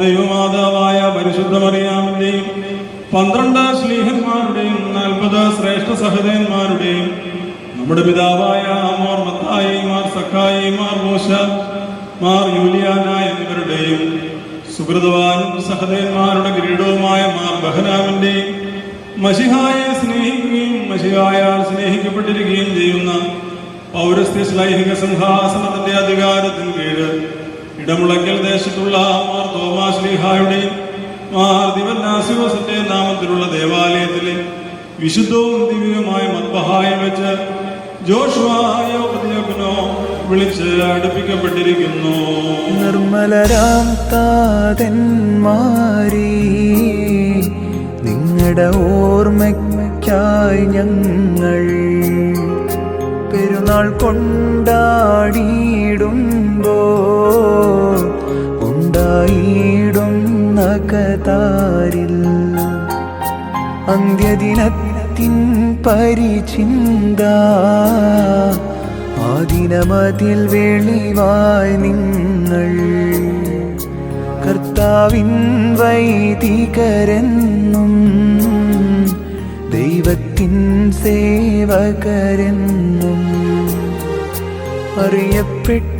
ദൈവമാതാവായ പരിശുദ്ധ മറിയാമിന്റെയും പന്ത്രണ്ട് ശ്ലീഹന്മാരുടെയും നാൽപ്പത് ശ്രേഷ്ഠ സഹതന്മാരുടെയും നമ്മുടെ പിതാവായ അമോർ മത്തായി മാർ സക്കായി മാർ മോശ മാർ യൂലിയാന എന്നിവരുടെയും സുഹൃതവാനും സഹദേന്മാരുടെ കിരീടവുമായ മാർ ബഹനാമിന്റെയും മഷിഹായെ സ്നേഹിക്കുകയും മഷിഹായാൽ സ്നേഹിക്കപ്പെട്ടിരിക്കുകയും ചെയ്യുന്ന പൗരസ്ത്യ ശ്ലൈഹിക സിംഹാസനത്തിന്റെ അധികാരത്തിന് കീഴ് ഇടമുളയ്ക്കൽ ദേശത്തുള്ള മാർ തോമാശ്ലീഹായുടെയും മാർ ദിവന്നാസിവസത്തെ നാമത്തിലുള്ള ദേവാലയത്തിലെ വിശുദ്ധവും ദിവ്യവുമായ മത്ബഹായം വെച്ച് ജോഷുവായോ വിളിച്ച് അടുപ്പിക്കപ്പെട്ടിരിക്കുന്നു. നിർമ്മലരാം താതന്മാരി നിങ്ങളുടെ ഓർമ്മയ്ക്കായി ഞങ്ങൾ പെരുന്നാൾ കൊണ്ടാടിയിടുമ്പോ കതാരിൽ അന്ത്യദിനത്തിൻ പരിചിന്ത. ആ ദിനമതിൽ വെളിവായി നിങ്ങൾ കർത്താവിൻ വൈദികരെന്നും ദൈവത്തിൻ സേവകരെന്നും അറിയപ്പെട്ട